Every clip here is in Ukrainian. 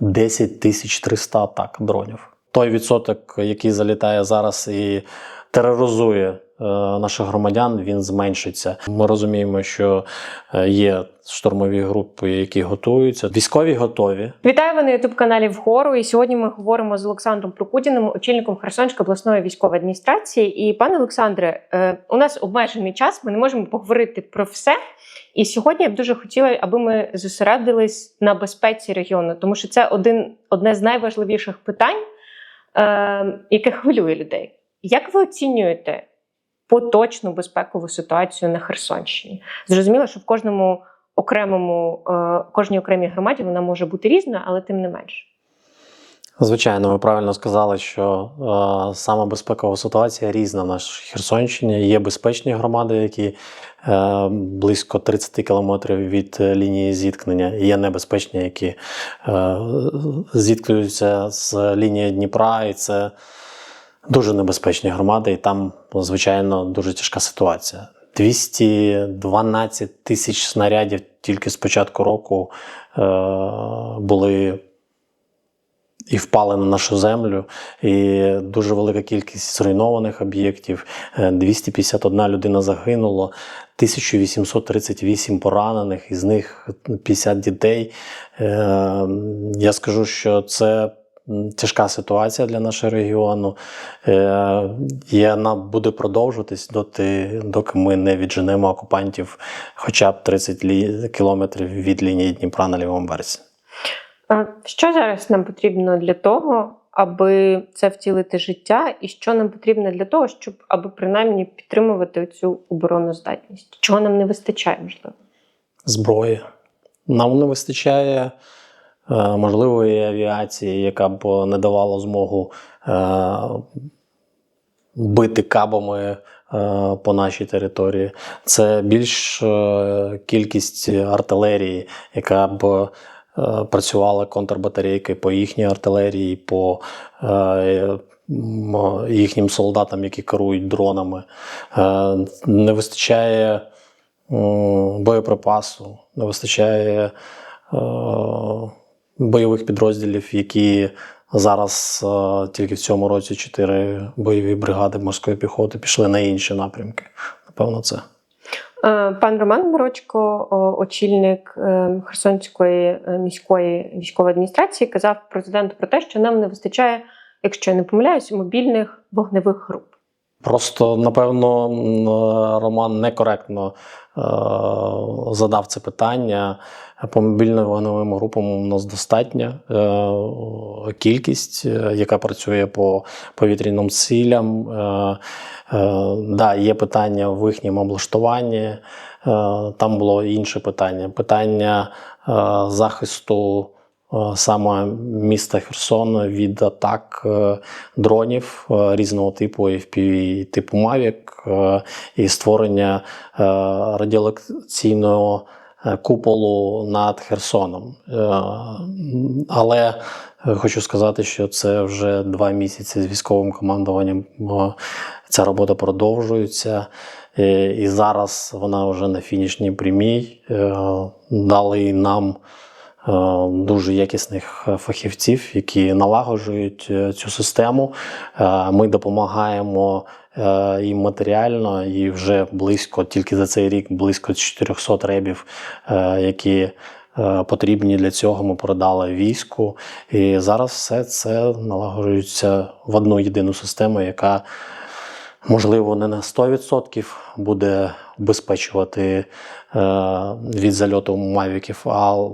10 тисяч 300 атак дронів. Той відсоток, який залітає зараз і тероризує е, наших громадян, він зменшиться. Ми розуміємо, що е, є штурмові групи, які готуються. Військові готові. Вітаю ви на ютуб каналі Вгору. І сьогодні ми говоримо з Олександром Прокудіним, очільником Херсонської обласної військової адміністрації. І пане Олександре, е, у нас обмежений час. Ми не можемо поговорити про все. І сьогодні я б дуже хотіла, аби ми зосередились на безпеці регіону, тому що це один одне з найважливіших питань, е, яке хвилює людей. Як ви оцінюєте поточну безпекову ситуацію на Херсонщині? Зрозуміло, що в кожному окремому е, кожній окремій громаді вона може бути різна, але тим не менше. Звичайно, ви правильно сказали, що е, сама безпекова ситуація різна в Херсонщині. Є безпечні громади, які е, близько 30 кілометрів від е, лінії зіткнення. Є небезпечні, які е, зіткнуються з лінії Дніпра, і це дуже небезпечні громади, і там, звичайно, дуже тяжка ситуація. 212 тисяч снарядів тільки з початку року е, були і впали на нашу землю, і дуже велика кількість зруйнованих об'єктів. Е, 251 людина загинуло, 1838 поранених, із них 50 дітей. Е, Я скажу, що це тяжка ситуація для нашого регіону. Е, І вона буде продовжуватись доти, доки ми не відженемо окупантів хоча б 30 лі- кілометрів від лінії Дніпра на лівому березі. Що зараз нам потрібно для того, аби це втілити життя, і що нам потрібно для того, щоб аби принаймні підтримувати цю обороноздатність? Чого нам не вистачає, можливо? зброї. Нам не вистачає е, можливої авіації, яка б не давала змогу е, бити кабами е, по нашій території. Це більш кількість артилерії, яка б е, працювала контрбатарейки по їхній артилерії, по е, їхнім солдатам, які керують дронами. Е, Не вистачає боєприпасу, не вистачає бойових підрозділів, які зараз тільки в цьому році чотири бойові бригади морської піхоти пішли на інші напрямки. Напевно, це. Е, Пан Роман Морочко, очільник е, Херсонської е, міської військової адміністрації, казав президенту про те, що нам не вистачає, якщо я не помиляюсь, мобільних вогневих груп. Просто, напевно, е, Роман некоректно е, задав це питання. По мобільним вогневим групам у нас достатня е, кількість, е, яка працює по повітряним цілям. Е, е, да, є питання в їхньому облаштуванні. Е, там було інше питання: питання е, захисту. Е, Саме міста Херсон від атак е, дронів е, різного типу, FPV типу Mavic, і створення радіолокаційного е, куполу над Херсоном. Але хочу сказати, що це вже два місяці з військовим командуванням. Ця робота продовжується. І зараз вона вже на фінішній прямій. Дали нам дуже якісних е, фахівців, які налагоджують е, цю систему. Е, Ми допомагаємо е, їм матеріально, і вже близько, тільки за цей рік, близько 400 ребів, е, які е, потрібні для цього. Ми продали війську. І зараз все це налагоджується в одну єдину систему, яка можливо, не на 100% буде убезпечувати е, від зальоту мавіків, а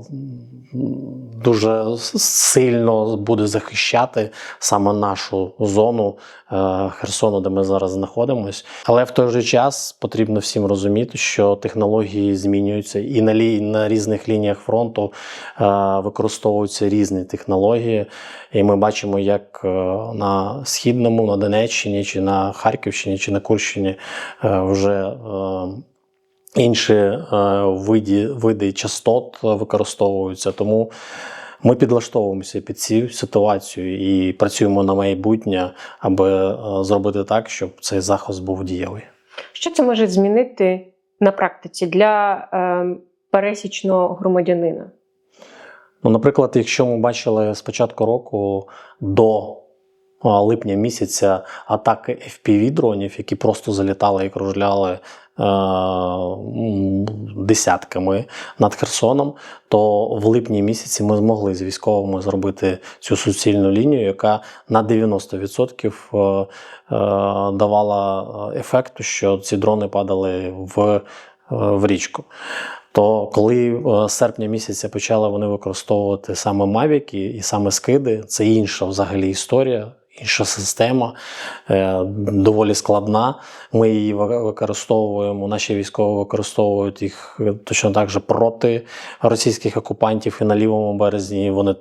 дуже сильно буде захищати саме нашу зону е, Херсону, де ми зараз знаходимося. Але в той же час потрібно всім розуміти, що технології змінюються, і на, лі, на різних лініях фронту е, використовуються різні технології. І ми бачимо, як е, на східному, на Донеччині, чи на Харківщині, чи на Курщині е, вже е, інші е, види, види частот використовуються. Тому ми підлаштовуємося під цю ситуацію і працюємо на майбутнє, аби е, зробити так, щоб цей захист був дієвий. Що це може змінити на практиці для е, пересічного громадянина? Ну, наприклад, якщо ми бачили з початку року до липня місяця атаки FPV дронів, які просто залітали і кружляли е, десятками над Херсоном, то в липні місяці ми змогли з військовими зробити цю суцільну лінію, яка на 90% е, е, давала е, ефекту, що ці дрони падали в, е, в річку. То коли е, з серпня місяця почали вони використовувати саме мавіки і саме скиди, це інша взагалі історія, інша система, е, доволі складна. Ми її використовуємо, наші військові використовують їх е, точно так же проти російських окупантів і на лівому березні. Вони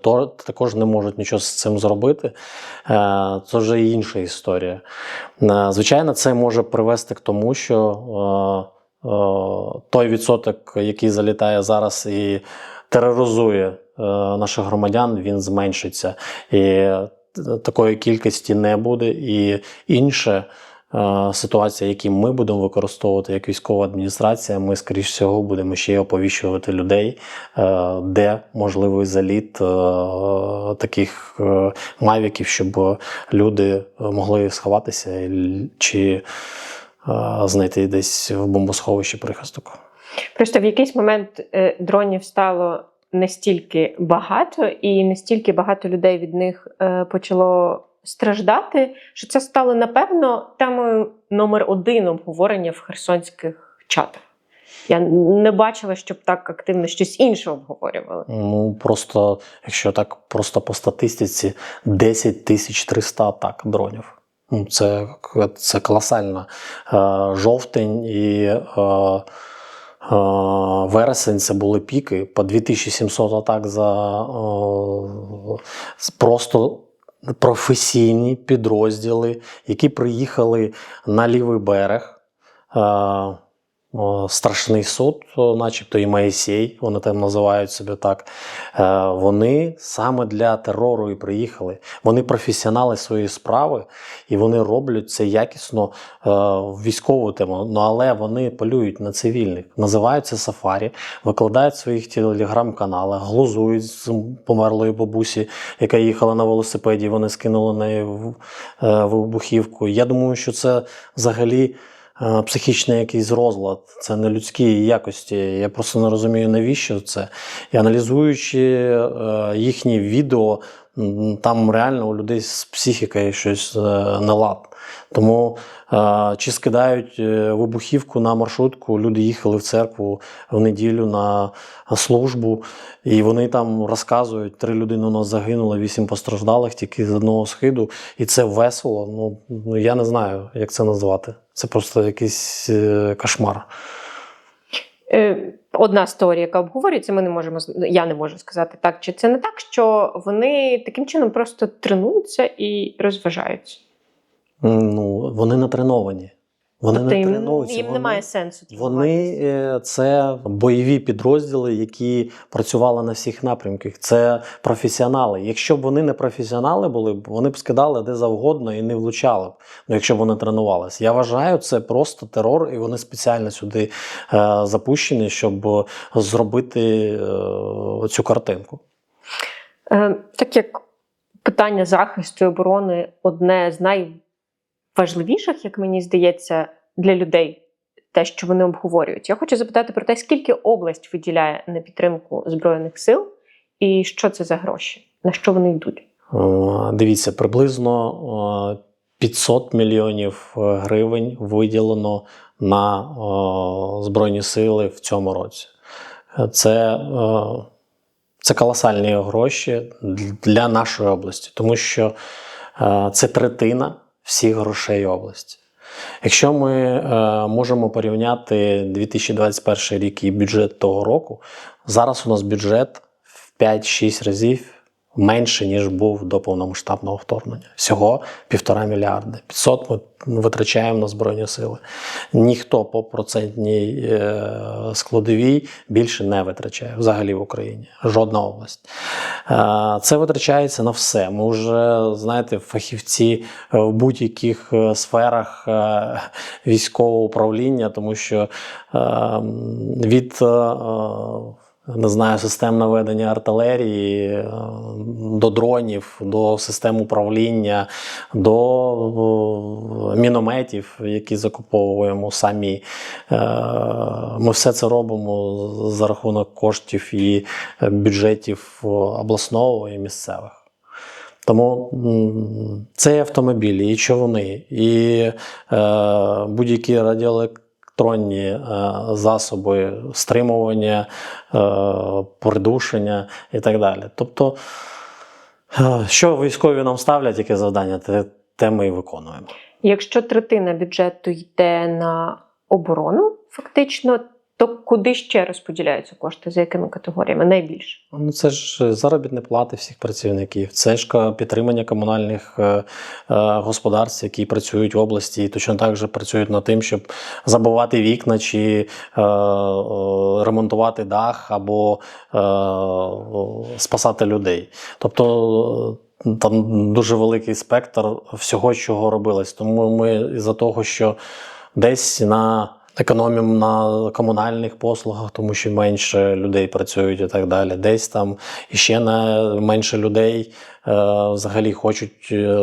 також не можуть нічого з цим зробити. Е, Це вже інша історія. Звичайно, це може привести к тому, що. той відсоток, який залітає зараз і тероризує наших громадян, він зменшиться. І такої кількості не буде. І інше. е, Ситуація, які ми будемо використовувати як військова адміністрація, ми, скоріш всього, будемо ще й оповіщувати людей, е, де можливий заліт е, таких мавіків, щоб люди могли сховатися чи знайти десь в бомбосховищі прихисток. Просто в якийсь момент дронів стало настільки багато, і настільки багато людей від них е, почало страждати, що це стало напевно темою номер один обговорення в херсонських чатах. Я не бачила, щоб так активно щось інше обговорювали. Ну просто, якщо так просто по статистиці, 10 тисяч 300 атак дронів. Ну, це, це колосально. Е, Жовтень і е, вересень це були піки по 2700 атак за е, просто професійні підрозділи, які приїхали на лівий берег. Е, Страшний суд, начебто і Моїсей, вони там називають себе так. Е, Вони саме для терору і приїхали. Вони професіонали своєї справи, і вони роблять це якісно е, в військову тему. Ну але вони полюють на цивільних, називають це сафарі, викладають в своїх телеграм-каналах, глузують з померлої бабусі, яка їхала на велосипеді. Вони скинули неї е, вибухівку. Я думаю, що це взагалі е, психічний якийсь розлад, це не людські якості. Я просто не розумію, навіщо це. І аналізуючи е, їхні відео, там реально у людей з психікою щось е, нелад. Тому е, чи скидають е, вибухівку на маршрутку, люди їхали в церкву в неділю на службу, і вони там розказують, три людини у нас загинуло, вісім постраждалих тільки з одного схиду, і це весело. Ну, ну я не знаю, як це назвати. Це просто якийсь е, кошмар. Е, Одна історія, яка обговорюється, ми не можемо я не можу сказати так, чи це не так, що вони таким чином просто тренуються і розважаються. Ну, вони натреновані. Вони тобто не тренуються. їм вони, немає сенсу. Вони е, це бойові підрозділи, які працювали на всіх напрямках. Це професіонали. Якщо б вони не професіонали були, вони б скидали де завгодно і не влучали б. Ну, якщо б вони тренувалися. Я вважаю, це просто терор, і вони спеціально сюди е, запущені, щоб зробити е, цю картинку. Е, так як питання захисту і оборони одне з найважливіших, як мені здається, для людей, те, що вони обговорюють. Я хочу запитати про те, скільки область виділяє на підтримку Збройних сил, і що це за гроші, на що вони йдуть. Е, Дивіться, приблизно е, 500 мільйонів е, гривень виділено на е, Збройні сили в цьому році. Е, Це, е, це колосальні гроші для нашої області, тому що е, це третина всіх грошей області. Якщо ми е, можемо порівняти 2021 рік і бюджет того року, зараз у нас бюджет в 5-6 разів менше, ніж був до повномасштабного вторгнення. Всього півтора мільярди. 500 ми витрачаємо на Збройні сили. Ніхто по процентній е, складовій більше не витрачає взагалі в Україні. Жодна область. Е, Це витрачається на все. Ми вже, знаєте, фахівці в будь-яких е, сферах військового управління, тому що е, від не знаю, систем наведення артилерії, е, до дронів, до систем управління, до е, мінометів, які закуповуємо самі. Е, Ми все це робимо за рахунок коштів і бюджетів обласного і місцевих. Тому м, це і човни, і будь-які радіоелектронні е, засоби стримування, е, придушення і так далі. Тобто, е, що військові нам ставлять, яке завдання, те ми і виконуємо. Якщо третина бюджету йде на оборону, фактично, то куди ще розподіляються кошти, за якими категоріями найбільше? Ну, це ж заробітні плати всіх працівників, це ж підтримання комунальних е, е, господарств, які працюють в області, і точно так же працюють над тим, щоб забивати вікна чи е, е, ремонтувати дах або е, е, спасати людей. Тобто. е, Там дуже великий спектр всього, чого робилось. Тому ми із-за того, що десь на економімо на комунальних послугах, тому що менше людей працюють і так далі. Десь там іще на менше людей е, взагалі хочуть е,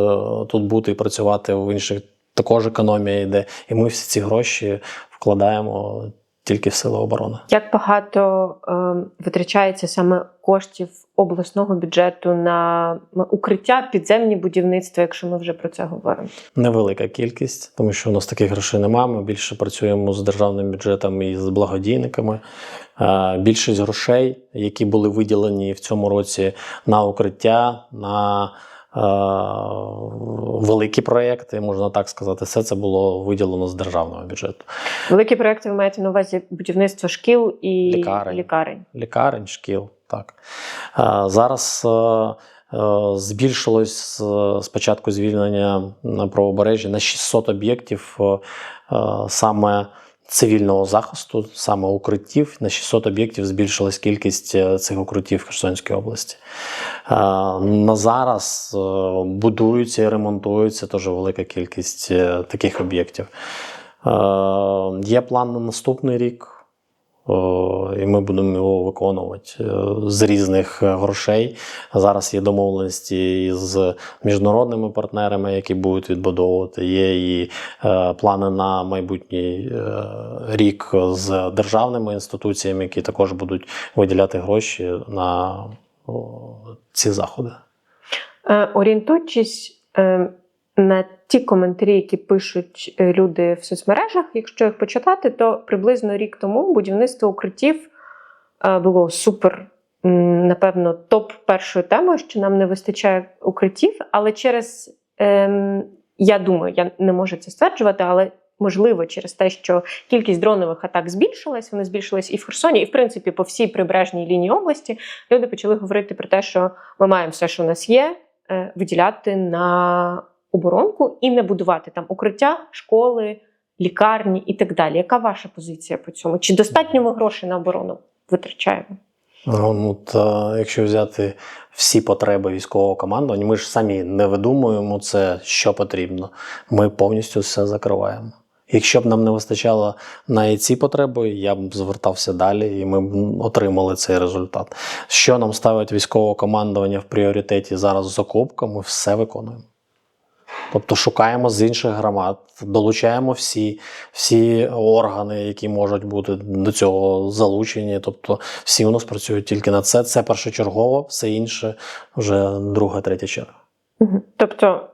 тут бути і працювати в інших. Також економія йде, і ми всі ці гроші вкладаємо тільки в сили оборони. Як багато е, витрачається саме коштів обласного бюджету на укриття, підземні будівництва, якщо ми вже про це говоримо? Невелика кількість, тому що у нас таких грошей немає. Ми більше працюємо з державним бюджетом і з благодійниками. Більшість грошей, які були виділені в цьому році на укриття, на великі проекти, можна так сказати, все це було виділено з державного бюджету. Великі проекти ви маєте на увазі будівництво шкіл і Лікарень. лікарень. лікарень, шкіл. Так. Е, Зараз е, е, збільшилось з початку звільнення на правобережжі на 600 об'єктів саме цивільного захисту, саме укриттів. На 600 об'єктів збільшилась кількість цих укриттів в Херсонській області. На зараз будуються і ремонтуються теж велика кількість таких об'єктів. Є план на наступний рік. І ми будемо його виконувати е, з різних е, грошей. Зараз є домовленості з міжнародними партнерами, які будуть відбудовувати. Є і е, плани на майбутній рік з державними інституціями, які також будуть виділяти гроші на ці заходи. Орієнтуючись е, на ті коментарі, які пишуть е, люди в соцмережах, якщо їх почитати, то приблизно рік тому будівництво укриттів е, було супер. Напевно, топ першою темою, що нам не вистачає укриттів, але через ем, я думаю, я не можу це стверджувати, але можливо, через те, що кількість дронових атак збільшилась, вони збільшились і в Херсоні, і в принципі по всій прибережній лінії області. Люди почали говорити про те, що ми маємо все, що у нас є, е, виділяти на оборонку і не будувати там укриття, школи, лікарні і так далі. Яка ваша позиція по цьому? Чи достатньо ми грошей на оборону витрачаємо? Ну, от, е, якщо взяти всі потреби військового командування, ми ж самі не видумуємо це, що потрібно. Ми повністю все закриваємо. Якщо б нам не вистачало на ці потреби, я б звертався далі, і ми б отримали цей результат. Що нам ставить військове командування в пріоритеті зараз з окопками, ми все виконуємо. Тобто шукаємо з інших громад, долучаємо всі, всі органи, які можуть бути до цього залучені. Тобто всі у нас працюють тільки на це. Це першочергово, все інше вже друга, третя черга. Тобто,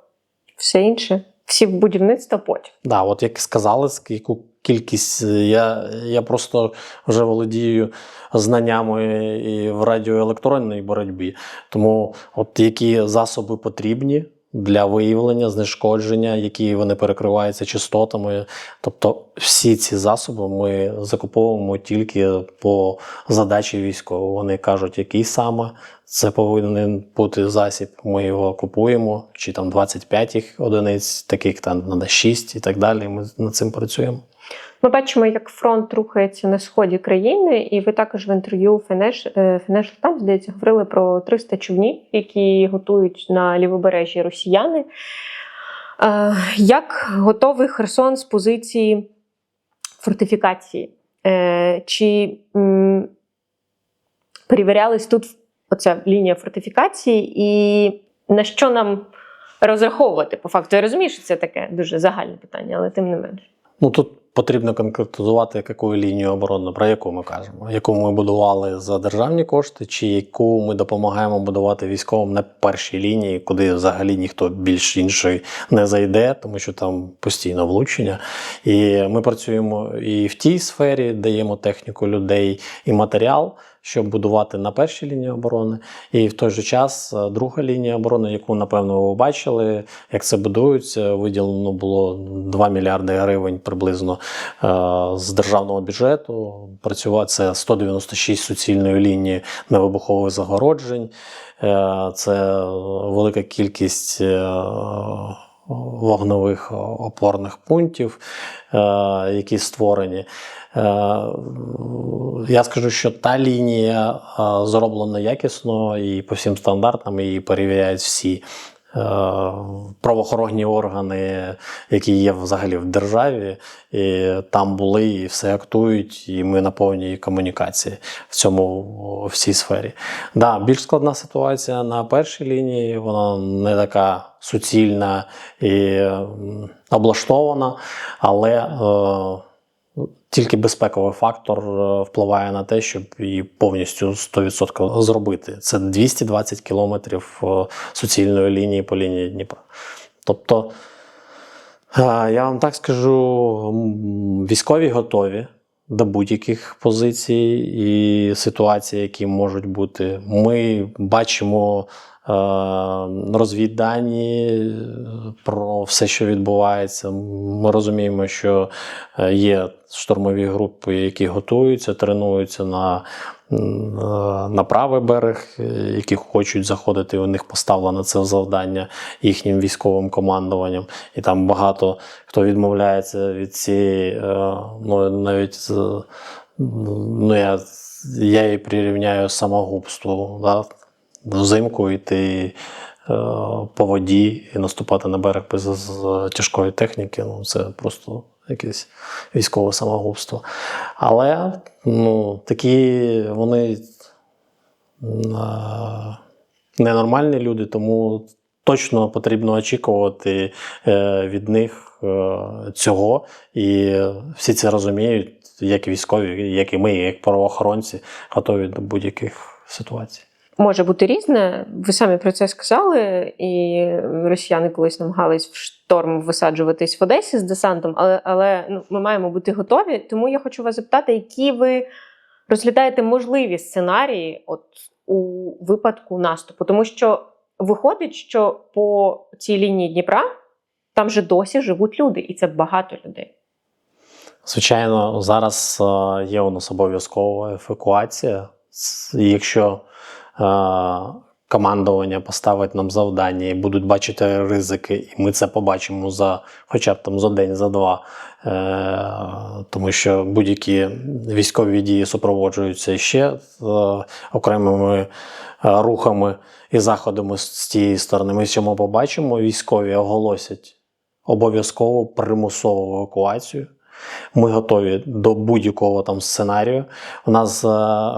все інше, всі будівництва потім. Да, от як сказали, яку кількість я, я просто вже володію знаннями і в радіоелектронній боротьбі. Тому, от які засоби потрібні для виявлення, знешкодження, які вони перекриваються частотами. Тобто, всі ці засоби ми закуповуємо тільки по задачі військового. Вони кажуть, який саме це повинен бути засіб. Ми його купуємо, чи там 25 їх одиниць, таких там на 6 і так далі. Ми над цим працюємо. Ми бачимо, як фронт рухається на сході країни, і ви також в інтерв'ю Financial е, Times, здається, говорили про 300 човнів, які готують на лівобережжі росіяни. Е, Як готовий Херсон з позиції фортифікації? Е, Чи перевірялись тут оця лінія фортифікації, і на що нам розраховувати по факту? Я розумію, що це таке дуже загальне питання, але тим не менш. Ну тут потрібно конкретизувати, яку лінію оборони, про яку ми кажемо, яку ми будували за державні кошти, чи яку ми допомагаємо будувати військовим на першій лінії, куди взагалі ніхто більш інший не зайде, тому що там постійно влучення. І ми працюємо і в тій сфері, даємо техніку людей і матеріал. Щоб будувати на першій лінії оборони, і в той же час е, друга лінія оборони, яку напевно ви бачили, як це будується, виділено було 2 мільярди гривень приблизно е, з державного бюджету. Працювати це 196 суцільної лінії невибухових загороджень. Е, Це велика кількість вогневих опорних пунктів, е, які створені. Е, Я скажу, що та лінія е, зроблена якісно і по всім стандартам її перевіряють всі е, правоохоронні органи, які є взагалі в державі. І там були і все актують, і ми на повній комунікації в цьому в цій сфері. Да, більш складна ситуація на першій лінії, вона не така суцільна і облаштована, але е, тільки безпековий фактор е, впливає на те, щоб її повністю 100% зробити. Це 220 кілометрів е, суцільної лінії по лінії Дніпра. Тобто, я вам так скажу, військові готові до будь-яких позицій і ситуацій, які можуть бути. Ми бачимо е, розвіддані про все, що відбувається. Ми розуміємо, що е, є штурмові групи, які готуються, тренуються на, е, на правий берег, е, які хочуть заходити. У них поставлено це завдання їхнім військовим командуванням. І там багато хто відмовляється від цієї, е, ну навіть ну, я, я її прирівняю самогубству. Да? Взимку йти е, по воді і наступати на берег без тяжкої техніки. Ну, це просто якесь військове самогубство. Але ну, такі вони ненормальні люди, тому точно потрібно очікувати е, від них е, цього. І всі це розуміють, як військові, як і ми, як правоохоронці, готові до будь-яких ситуацій. Може бути різне. Ви самі про це сказали, і росіяни колись намагались в шторм висаджуватись в Одесі з десантом, але, але ну, ми маємо бути готові. Тому я хочу вас запитати, які ви розглядаєте можливі сценарії от, у випадку наступу? Тому що виходить, що по цій лінії Дніпра там же досі живуть люди, і це багато людей. Звичайно, зараз е, є у нас обов'язкова евакуація. Якщо командування поставить нам завдання і будуть бачити ризики, і ми це побачимо за хоча б там за день, за два. Е, тому що будь-які військові дії супроводжуються ще е, окремими е, рухами і заходами з тієї сторони. Ми цьому побачимо, військові оголосять обов'язково примусову евакуацію. Ми готові до будь-якого там сценарію. У нас е,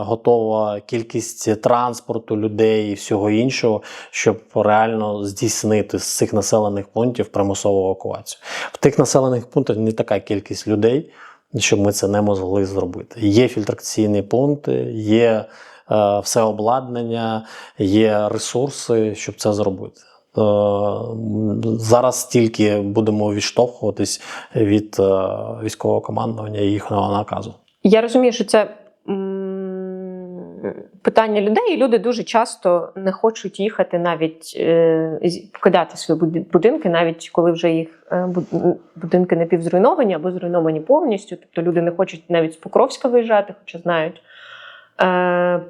готова кількість транспорту, людей і всього іншого, щоб реально здійснити з цих населених пунктів примусову евакуацію. В тих населених пунктах не така кількість людей, щоб ми це не могли зробити. Є фільтраційні пункти, є е, все обладнання, є ресурси, щоб це зробити. Е, Зараз тільки будемо відштовхуватись від е, військового командування і їхнього наказу. Я розумію, що це питання людей, і люди дуже часто не хочуть їхати навіть е, з- покидати свої буди- будинки, навіть коли вже їх е, буд- будинки напівзруйновані або зруйновані повністю. Тобто люди не хочуть навіть з Покровська виїжджати, хоча знають е,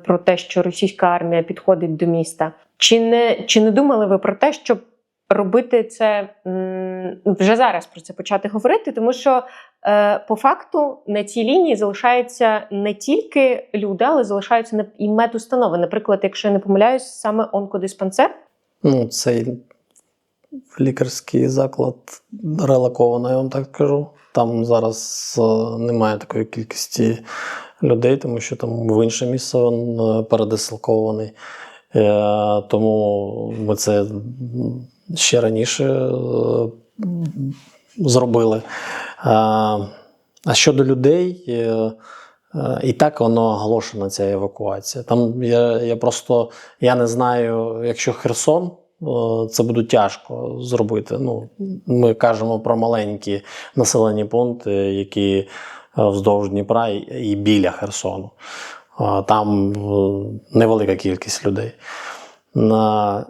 про те, що російська армія підходить до міста. Чи не, чи не думали ви про те, щоб робити це вже зараз про це почати говорити? Тому що е, по факту на цій лінії залишаються не тільки люди, але залишаються і медустанови. Наприклад, якщо я не помиляюсь, саме онкодиспансер. Ну, цей лікарський заклад релокований, я вам так скажу. Там зараз е, немає такої кількості людей, тому що там в інше місце він е, передислокований. Е, Тому ми це ще раніше е, зробили. А щодо людей, і так воно оголошена ця евакуація. Там я, я просто я не знаю, якщо Херсон, це буде тяжко зробити. Ну, ми кажемо про маленькі населені пункти, які вздовж Дніпра і, біля Херсону. Там е, невелика кількість людей.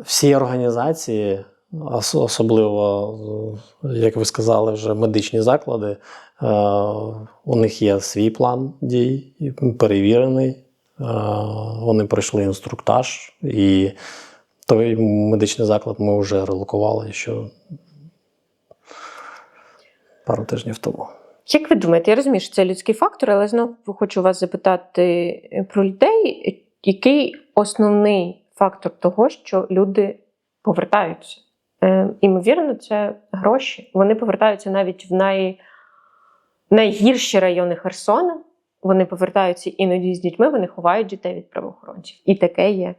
Всі організації, особливо, е, як ви сказали, вже медичні заклади, е, у них є свій план дій, перевірений. Е, Вони пройшли інструктаж, і той медичний заклад ми вже релокували ще пару тижнів тому. Як ви думаєте, я розумію, що це людський фактор, але знову хочу вас запитати про людей. Який основний фактор того, що люди повертаються? Е, імовірно, це гроші. Вони повертаються навіть в най... найгірші райони Херсона. Вони повертаються іноді з дітьми, вони ховають дітей від правоохоронців. І таке є. Е,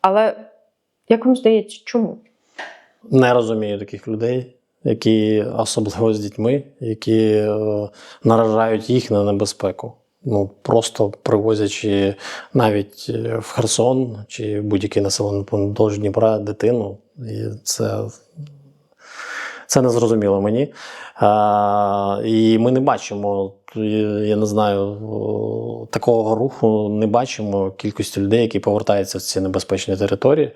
але як вам здається, чому? Не розумію таких людей, які особливо з дітьми, які е, наражають їх на небезпеку. Ну просто привозячи навіть е, в Херсон чи будь-який населений пункт до Дніпра дитину. І це, це не зрозуміло мені. А, і ми не бачимо, я не знаю, такого руху не бачимо кількості людей, які повертаються в ці небезпечні території.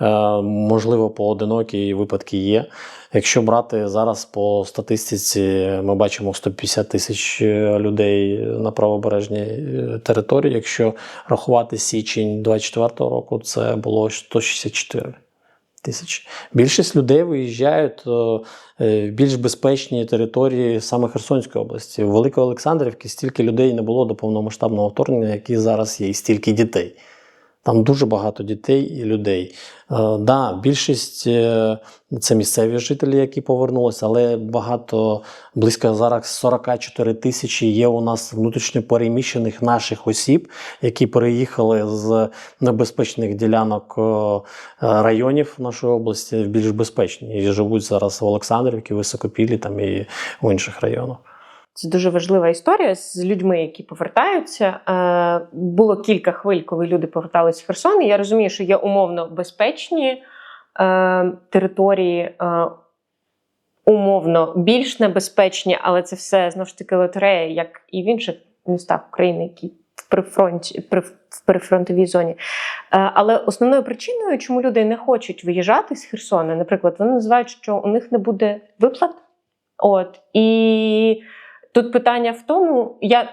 Е, можливо, поодинокі випадки є. Якщо брати зараз по статистиці, ми бачимо 150 тисяч е, людей на правобережній е, території. Якщо рахувати січень 24 року, це було 164 тисячі. Більшість людей виїжджають е, е, в більш безпечні території саме Херсонської області. В Великоолександрівці стільки людей не було до повномасштабного вторгнення, які зараз є, і стільки дітей. Там дуже багато дітей і людей. Е, да, більшість е, це місцеві жителі, які повернулися, але багато близько зараз 44 тисячі є у нас внутрішньо переміщених наших осіб, які переїхали з небезпечних ділянок е, районів нашої області в більш безпечні і живуть зараз в Олександрівці, Високопіллі там і в інших районах. Це дуже важлива історія з людьми, які повертаються. Е, було кілька хвиль, коли люди поверталися в Херсон. І я розумію, що є умовно безпечні е, території, е, умовно більш небезпечні, але це все знову ж таки лотерея, як і в інших містах України, які в прифронті, при, в прифронтовій зоні. Але основною причиною, чому люди не хочуть виїжджати з Херсона, наприклад, вони називають, що у них не буде виплат. От і тут питання в тому, я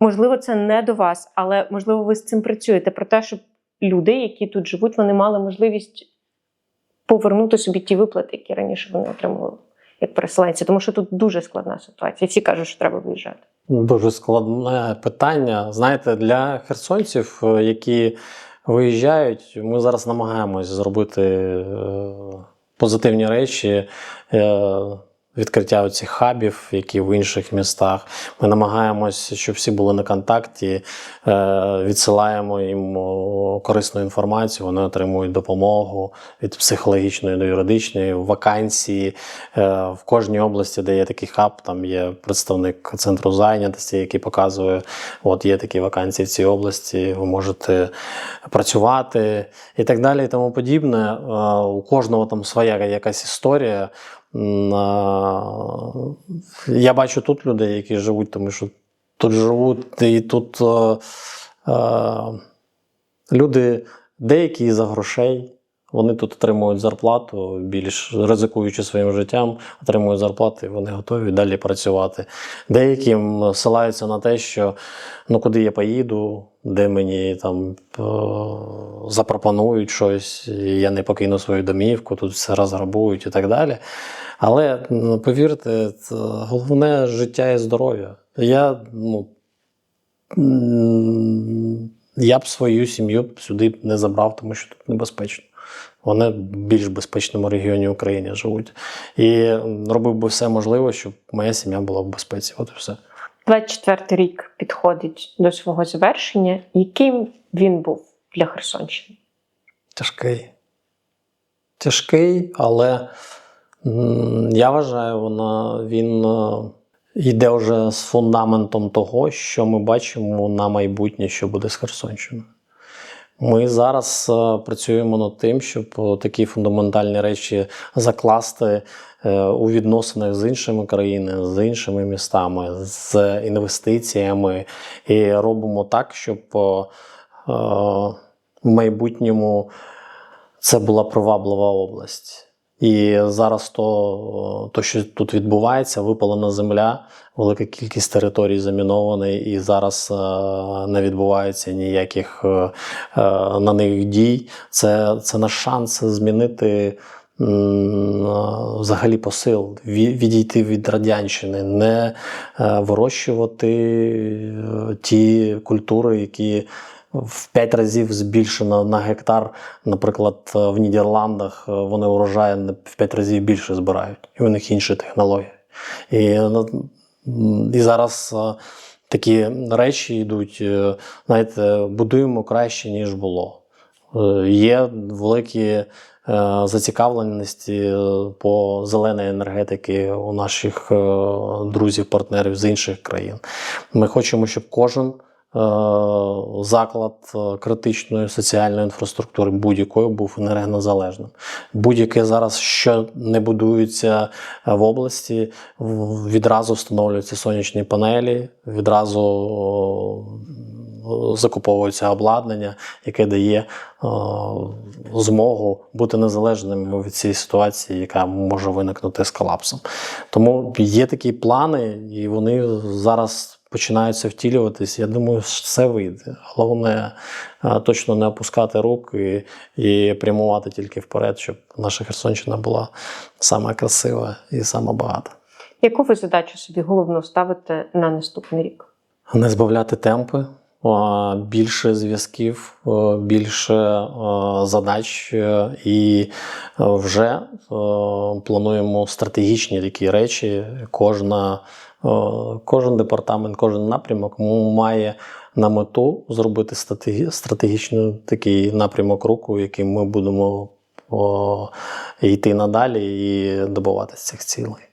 можливо, це не до вас, але можливо, ви з цим працюєте про те, щоб люди, які тут живуть, вони мали можливість повернути собі ті виплати, які раніше вони отримували як переселенці, тому що тут дуже складна ситуація. Всі кажуть, що треба виїжджати. Дуже складне питання. Знаєте, для херсонців, е, які виїжджають, ми зараз намагаємось зробити е, позитивні речі. Відкриття цих хабів, які в інших містах. Ми намагаємось, щоб всі були на контакті, е, відсилаємо їм корисну інформацію, вони отримують допомогу від психологічної до юридичної, вакансії. Е, В кожній області, де є такий хаб, там є представник центру зайнятості, який показує, от є такі вакансії в цій області, ви можете працювати і так далі, і тому подібне. Е, У кожного там своя якась історія. Я бачу тут людей, які живуть, тому що тут живуть, і тут е, е, люди деякі за грошей. Вони тут отримують зарплату, більш ризикуючи своїм життям, отримують зарплату, і вони готові далі працювати. Деяким ссилаються на те, що ну куди я поїду, де мені там е, запропонують щось, я не покину свою домівку, тут все розграбують і так далі. Але ну, повірте, головне життя і здоров'я. Я, ну, я б свою сім'ю сюди не забрав, тому що тут небезпечно. Вони в більш безпечному регіоні України живуть. І робив би все можливе, щоб моя сім'я була в безпеці. От і все. 24 рік підходить до свого завершення. Яким він був для Херсонщини? Тяжкий. Тяжкий, але я вважаю, вона, він е, йде вже з фундаментом того, що ми бачимо на майбутнє, що буде з Херсонщиною. Ми зараз е, працюємо над тим, щоб е, такі фундаментальні речі закласти е, у відносинах з іншими країнами, з іншими містами, з інвестиціями, і робимо так, щоб в майбутньому це була приваблива область. І зараз то, то, що тут відбувається, випалена земля, велика кількість територій заміновані, і зараз е, не відбувається ніяких е, е, на них дій. Це, це наш шанс змінити взагалі посил, відійти від радянщини, не вирощувати ті культури, які в п'ять разів збільшено на гектар. Наприклад, е, в Нідерландах е, вони урожай в п'ять разів більше збирають, і у них інші технології. І, ну, і зараз е, такі речі йдуть, знаєте, будуємо краще, ніж було. Є великі зацікавленості по зеленій енергетики у наших е, друзів, партнерів з інших країн. Ми хочемо, щоб кожен заклад е, критичної соціальної інфраструктури будь-якої був енергонезалежним. Будь-яке зараз, що не будується е, в області, відразу встановлюються сонячні панелі, відразу закуповується обладнання, яке дає змогу бути незалежним від цієї ситуації, яка може виникнути з колапсом. Тому є такі плани, і вони зараз починаються втілюватись. Я думаю, все вийде. Головне е, точно не опускати рук і, і прямувати тільки вперед, щоб наша Херсонщина була сама красива і сама багата. Яку ви задачу собі головну ставите на наступний рік? Не збавляти темпи, більше зв'язків, е, більше е, задач, і вже плануємо стратегічні такі речі. Кожна, кожен департамент, кожен напрямок має на мету зробити стратегі- стратегічний такий напрямок руку, яким ми будемо йти надалі і добиватися цих цілей.